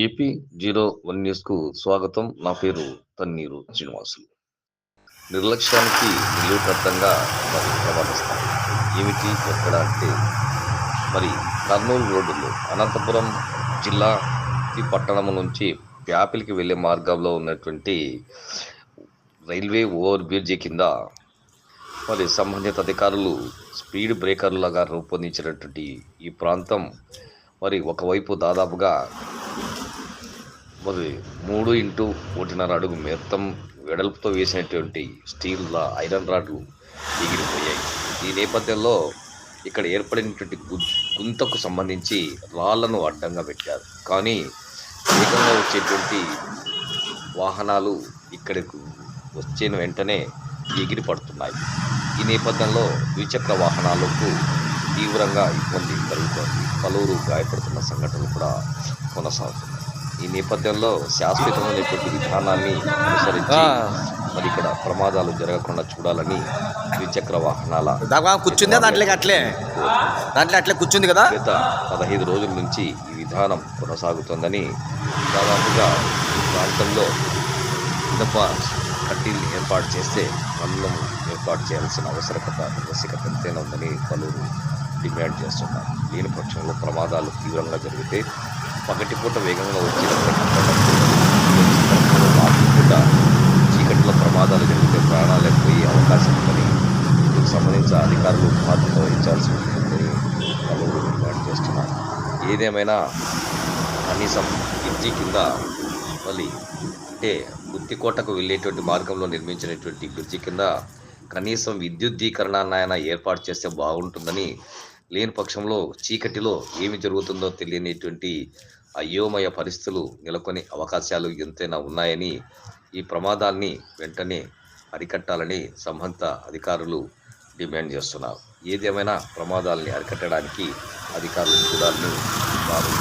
AP zero one న్యూస్కు స్వాగతం. నా పేరు తన్నీరు శ్రీనివాసులు. నిర్లక్ష్యానికి నిలువుకట్టంగా మరి ప్రమాదస్తాం ఏమిటి ఎక్కడ అంటే మరి కర్నూలు రోడ్డులో అనంతపురం జిల్లా ఈ పట్టణం నుంచి ప్యాపిలికి వెళ్ళే మార్గంలో ఉన్నటువంటి రైల్వే ఓవర్ బ్రిడ్జి కింద మరి సంబంధిత అధికారులు స్పీడ్ బ్రేకర్లుగా రూపొందించినటువంటి ఈ ప్రాంతం మరి ఒకవైపు దాదాపుగా మరి మూడు ఇంటూ ఒకటిన్నర అడుగు మెత్తం వెడల్పుతో వేసినటువంటి స్టీల్ ఐరన్ రాడ్లు ఎగిరిపోయాయి. ఈ నేపథ్యంలో ఇక్కడ ఏర్పడినటువంటి గుంతకు సంబంధించి రాళ్ళను అడ్డంగా పెట్టారు. కానీ వేగంగా వచ్చేటువంటి వాహనాలు ఇక్కడికి వచ్చిన వెంటనే ఎగిరి పడుతున్నాయి. ఈ నేపథ్యంలో ద్విచక్ర వాహనాలకు తీవ్రంగా ఇబ్బంది కలుగుతోంది పలువురు గాయపడుతున్న సంఘటనలు కూడా కొనసాగుతున్నాయి. ఈ నేపథ్యంలో శాశ్వతమైనటువంటి విధానాన్ని అనుసరించి మరి ఇక్కడ ప్రమాదాలు జరగకుండా చూడాలని ద్విచక్ర వాహనాల కూర్చుందే దాంట్లోకి అట్లే. దాంట్లో అట్లే కూర్చుంది కదా. గత పదహైదు రోజుల నుంచి ఈ విధానం కొనసాగుతోందని దాదాపుగా ఈ ప్రాంతంలో ఇనప కడ్డీల్ని ఏర్పాటు చేస్తే అన్నం ఏర్పాటు చేయాల్సిన ఆవశ్యకత ఆవశ్యకత ఎంతైనా ఉందని పలువురు డిమాండ్ చేస్తున్నారు. లేని పక్షంలో ప్రమాదాలు తీవ్రంగా జరిగితే పగటిపూట వేగంగా వచ్చిన రాత్రిపూట చీకటిలో ప్రమాదాలు జరిగితే ప్రాణాలు పోయే అవకాశం ఉందని దీనికి సంబంధించిన అధికారులు బాధ్యత వహించాల్సి ఉంటుందని పలువురు డిమాండ్ చేస్తున్నారు. ఏదేమైనా కనీసం బ్రిడ్జి కింద మళ్ళీ అంటే గుత్తికోటకు వెళ్ళేటువంటి మార్గంలో నిర్మించినటువంటి బ్రిడ్జి కింద కనీసం విద్యుద్దీకరణాన్ని ఏర్పాటు చేస్తే బాగుంటుందని లేని పక్షంలో చీకటిలో ఏమి జరుగుతుందో తెలియనిటువంటి అయోమయ పరిస్థితులు నెలకొని అవకాశాలు ఎంతైనా ఉన్నాయని ఈ ప్రమాదాన్ని వెంటనే అరికట్టాలని సంబంధిత అధికారులు డిమాండ్ చేస్తున్నారు. ఏదేమైనా ప్రమాదాలని అరికట్టడానికి అధికారులు చూడాలని వారు